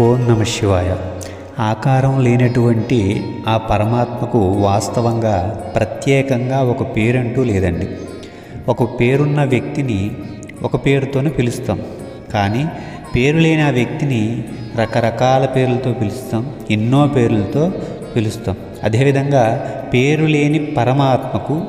ఓం నమ శివాయ. ఆకారం లేనటువంటి ఆ పరమాత్మకు వాస్తవంగా ప్రత్యేకంగా ఒక పేరంటూ లేదండి. ఒక పేరున్న వ్యక్తిని ఒక పేరుతోనే పిలుస్తాం. కానీ పేరు లేని ఆ వ్యక్తిని రకరకాల పేర్లతో పిలుస్తాం. ఎన్నో పేర్లతో పిలుస్తాం. అదేవిధంగా పేరు లేని పరమాత్మకు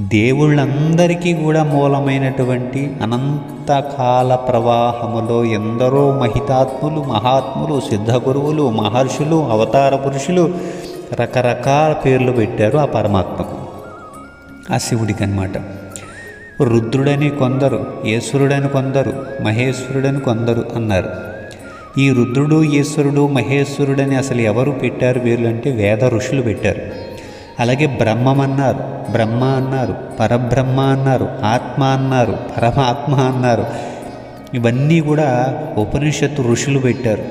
దేవుళ్ళందరికీ కూడా మూలమైనటువంటి అనంతకాల ప్రవాహములో ఎందరో మహితాత్ములు మహాత్ములు సిద్ధ గురువులు మహర్షులు అవతార పురుషులు రకరకాల పేర్లు పెట్టారు ఆ పరమాత్మకు ఆ శివుడికి అనమాట రుద్రుడని కొందరు ఈశ్వరుడని కొందరు మహేశ్వరుడని కొందరు అన్నారు. ఈ రుద్రుడు ఈశ్వరుడు మహేశ్వరుడని అసలు ఎవరు పెట్టారు వీళ్ళు అంటే వేద ఋషులు పెట్టారు. అలాగే బ్రహ్మం అన్నారు బ్రహ్మ అన్నారు పరబ్రహ్మ అన్నారు ఆత్మ అన్నారు పరమాత్మ అన్నారు. ఇవన్నీ కూడా ఉపనిషత్తు ఋషులు పెట్టారు.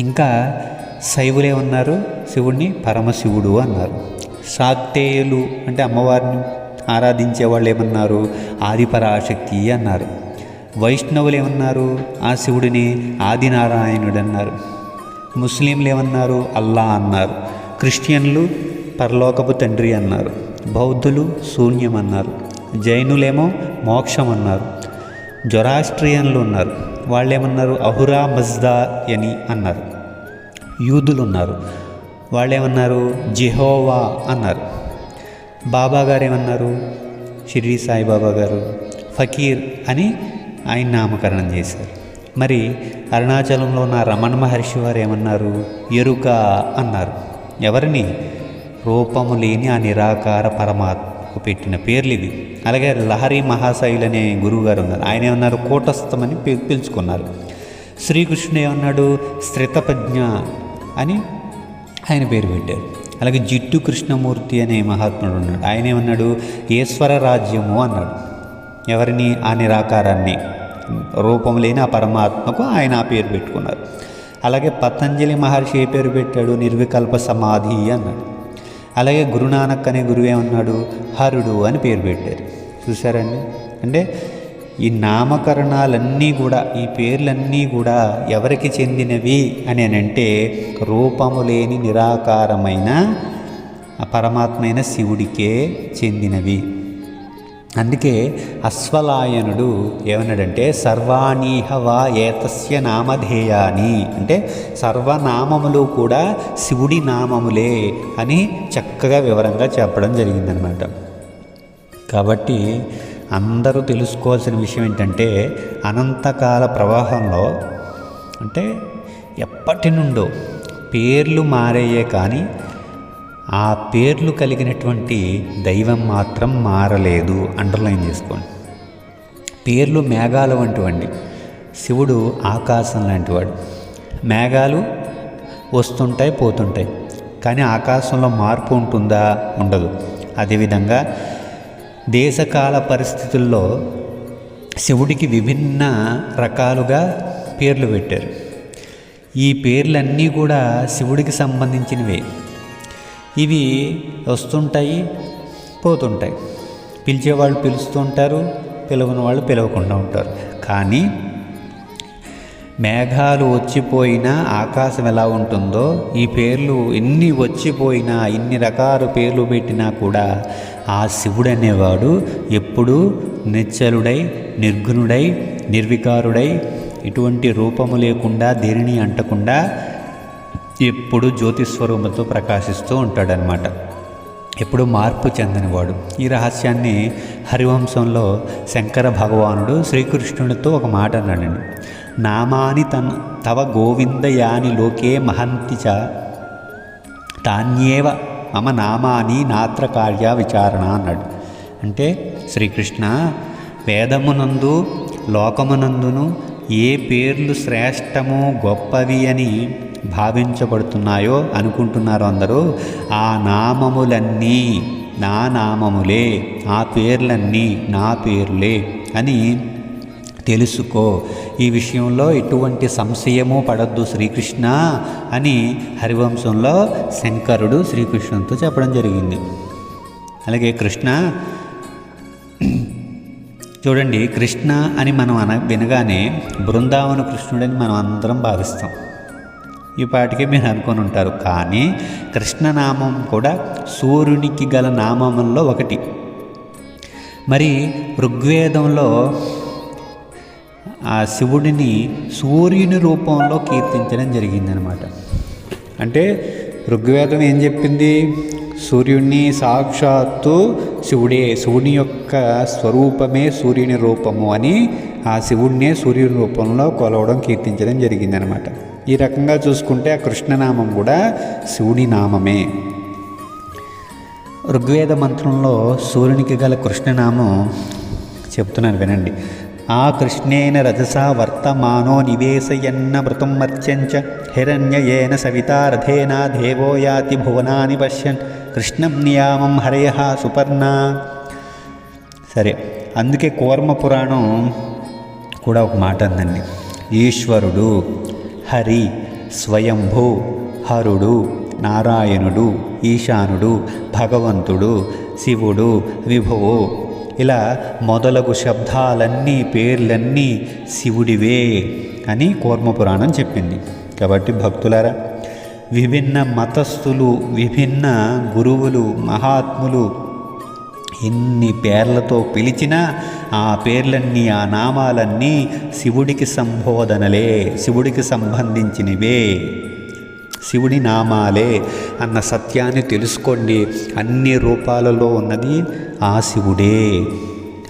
ఇంకా శైవులు ఏమన్నారు? శివుణ్ణి పరమశివుడు అన్నారు. శాక్తేయులు అంటే అమ్మవారిని ఆరాధించే వాళ్ళు ఏమన్నారు? ఆదిపరాశక్తి అన్నారు. వైష్ణవులు ఏమన్నారు? ఆ శివుడిని ఆదినారాయణుడు అన్నారు. ముస్లింలు ఏమన్నారు? అల్లా అన్నారు. క్రిస్టియన్లు పరలోకపు తండ్రి అన్నారు. బౌద్ధులు శూన్యం అన్నారు జైనులేమో మోక్షం అన్నారు జొరాస్ట్రియన్లు ఉన్నారు. వాళ్ళేమన్నారు? అహురా మజ్దా అని అన్నారు. యూదులు ఉన్నారు వాళ్ళేమన్నారు? జిహోవా అన్నారు. బాబా గారు ఏమన్నారు షిరిడి సాయిబాబా గారు ఫకీర్ అని ఆయన నామకరణం చేశారు. మరి అరుణాచలంలో ఉన్న రమణ మహర్షి వారు ఏమన్నారు ఎరుక అన్నారు. ఎవరిని? రూపము లేని ఆ నిరాకార పరమాత్మకు పెట్టిన పేర్లు ఇవి. అలాగే లహరి మహాశైలు అనే గురువుగారు ఉన్నారు. ఆయన ఏమన్నారు? కూటస్థమని పిలుచుకున్నారు. శ్రీకృష్ణుడు ఏమన్నాడు? స్థితప్రజ్ఞ అని ఆయన పేరు పెట్టారు. అలాగే జిట్టు కృష్ణమూర్తి అనే మహాత్ముడు ఉన్నాడు. ఆయన ఏమన్నాడు? ఈశ్వర రాజ్యము అన్నాడు. ఎవరిని? ఆ నిరాకారాన్ని. రూపం లేని ఆ పరమాత్మకు ఆయన ఆ పేరు పెట్టుకున్నారు. అలాగే పతంజలి మహర్షి ఏ పేరు పెట్టాడు? నిర్వికల్ప సమాధి అన్నాడు. అలాగే గురునానక్ అనే గురువు ఏమన్నాడు హరుడు అని పేరు పెట్టారు. చూసారండి అంటే ఈ నామకరణాలన్నీ కూడా ఈ పేర్లన్నీ కూడా ఎవరికి చెందినవి అని అంటే రూపము లేని నిరాకారమైన పరమాత్మైన శివుడికే చెందినవి. అందుకే అశ్వలాయనుడు ఏమన్నాడంటే సర్వాణీహ వా ఏతస్య నామధేయాని అంటే సర్వనామములు కూడా శివుడి నామములే అని చక్కగా వివరంగా చెప్పడం జరిగిందనమాట. కాబట్టి అందరూ తెలుసుకోవాల్సిన విషయం ఏంటంటే అనంతకాల ప్రవాహంలో అంటే ఎప్పటి నుండో పేర్లు మారయ్యే కానీ ఆ పేర్లు కలిగినటువంటి దైవం మాత్రం మారలేదు. అండర్లైన్ చేసుకోండి. పేర్లు మేఘాలు వంటివండి. శివుడు ఆకాశం లాంటివాడు. మేఘాలు వస్తుంటాయి పోతుంటాయి. కానీ ఆకాశంలో మార్పు ఉంటుందా? ఉండదు. అదేవిధంగా దేశకాల పరిస్థితుల్లో శివుడికి విభిన్న రకాలుగా పేర్లు పెట్టారు. ఈ పేర్లన్నీ కూడా శివుడికి సంబంధించినవే. ఇవి వస్తుంటాయి పోతుంటాయి. పిలిచేవాళ్ళు పిలుస్తూ ఉంటారు పిలవని వాళ్ళు పిలవకుండా ఉంటారు. కానీ మేఘాలు వచ్చిపోయినా ఆకాశం ఎలా ఉంటుందో ఈ పేర్లు ఎన్ని వచ్చిపోయినా ఇన్ని రకాల పేర్లు పెట్టినా కూడా ఆ శివుడు అనేవాడు ఎప్పుడూ నిశ్చలుడై నిర్గుణుడై నిర్వికారుడై ఎటువంటి రూపము లేకుండా దేనిని అంటకుండా ఎప్పుడు జ్యోతిస్వరూపంతో ప్రకాశిస్తూ ఉంటాడనమాట ఎప్పుడు మార్పు చెందనివాడు. ఈ రహస్యాన్ని హరివంశంలో శంకర భగవానుడు శ్రీకృష్ణుడితో ఒక మాట అన్నాడండి. నామాని తన్ తవ గోవిందయాని లోకే మహంతి చ తాన్యేవ మమ నామాని నాత్ర కార్య విచారణ అన్నాడు. అంటే శ్రీకృష్ణ వేదమునందు లోకమునందును ఏ పేర్లు శ్రేష్టము గొప్పవి అని భావించబడుతున్నాయో అనుకుంటున్నారు అందరూ. ఆ నామములన్నీ నా నామములే ఆ పేర్లన్నీ నా పేర్లే అని తెలుసుకో. ఈ విషయంలో ఎటువంటి సంశయము పడద్దు శ్రీకృష్ణ అని హరివంశంలో శంకరుడు శ్రీకృష్ణునితో చెప్పడం జరిగింది. అలాగే కృష్ణ చూడండి కృష్ణ అని మనం అన వినగానే బృందావన కృష్ణుడని మనం అందరం భావిస్తాం. ఈ పాటికే మీరు అనుకొని ఉంటారు. కానీ కృష్ణనామం కూడా సూర్యునికి గల నామంలో ఒకటి. మరి ఋగ్వేదంలో ఆ శివుడిని సూర్యుని రూపంలో కీర్తించడం జరిగిందనమాట అంటే ఋగ్వేదం ఏం చెప్పింది? సూర్యుణ్ణి సాక్షాత్తు శివుడే శివుని యొక్క స్వరూపమే సూర్యుని రూపము అని ఆ శివుడినే సూర్యుని రూపంలో కొలవడం కీర్తించడం జరిగిందనమాట. ఈ రకంగా చూసుకుంటే ఆ కృష్ణనామం కూడా శివుడి నామమే. ఋగ్వేద మంత్రంలో సూర్యునికి గల కృష్ణనామం చెప్తున్నాను వినండి. ఆ కృష్ణేన రజసా వర్తమానో నివేశయన్న మృతం మర్త్యంచ హిరణ్యయేన సవితారథేన దేవో యాతి భువనాని పశ్యన్. కృష్ణం నియామం హరయ సుపర్ణ. సరే అందుకే కూర్మ పురాణం కూడా ఒక మాట అందండి. ఈశ్వరుడు హరి స్వయంభూ హరుడు నారాయణుడు ఈశానుడు భగవంతుడు శివుడు విభువు. ఇలా మొదలగు శబ్దాలన్నీ పేర్లన్నీ శివుడివే అని కూర్మపురాణం చెప్పింది. కాబట్టి భక్తులారా విభిన్న మతస్థులు విభిన్న గురువులు మహాత్ములు ఎన్ని పేర్లతో పిలిచినా ఆ పేర్లన్నీ ఆ నామాలన్నీ శివుడికి సంబోధనలే శివుడికి సంబంధించినవే. శివుడి నామాలే అన్న సత్యాన్ని తెలుసుకోండి. అన్ని రూపాలలో ఉన్నది ఆ శివుడే.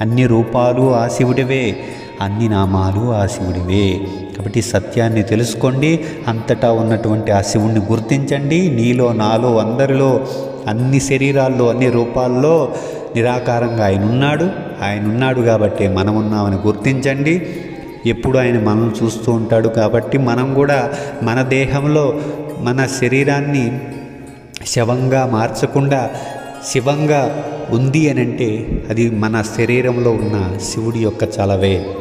అన్ని రూపాలు ఆ శివుడివే. అన్ని నామాలు ఆ శివుడివే. కాబట్టి సత్యాన్ని తెలుసుకోండి అంతటా ఉన్నటువంటి ఆ శివుణ్ణి గుర్తించండి. నీలో నాలో అందరిలో అన్ని శరీరాల్లో అన్ని రూపాల్లో నిరాకారంగా ఆయన ఉన్నాడు ఆయన ఉన్నాడు కాబట్టి మనం ఉన్నామని గుర్తించండి. ఎప్పుడు ఆయన మనం చూస్తూ ఉంటాడు కాబట్టి మనం కూడా మన దేహంలో మన శరీరాన్ని శవంగా మార్చకుండా శివంగా ఉంది అని అంటే అది మన శరీరంలో ఉన్న శివుడి యొక్క చలవే.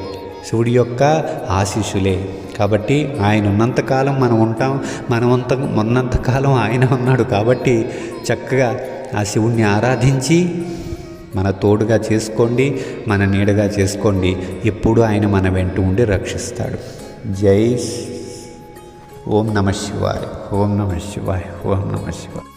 శివుడి యొక్క ఆశీస్సులే. కాబట్టి ఆయన ఉన్నంతకాలం మనం ఉంటాం మనమంత ఉన్నంతకాలం ఆయన ఉన్నాడు కాబట్టి చక్కగా ఆ శివుణ్ణి ఆరాధించి మన తోడుగా చేసుకోండి మన నీడగా చేసుకోండి. ఎప్పుడు ఆయన మన వెంట ఉండి రక్షిస్తాడు. జై ఓం నమ శివాయ ఓం నమ శివాయ ఓం నమ శివాయ.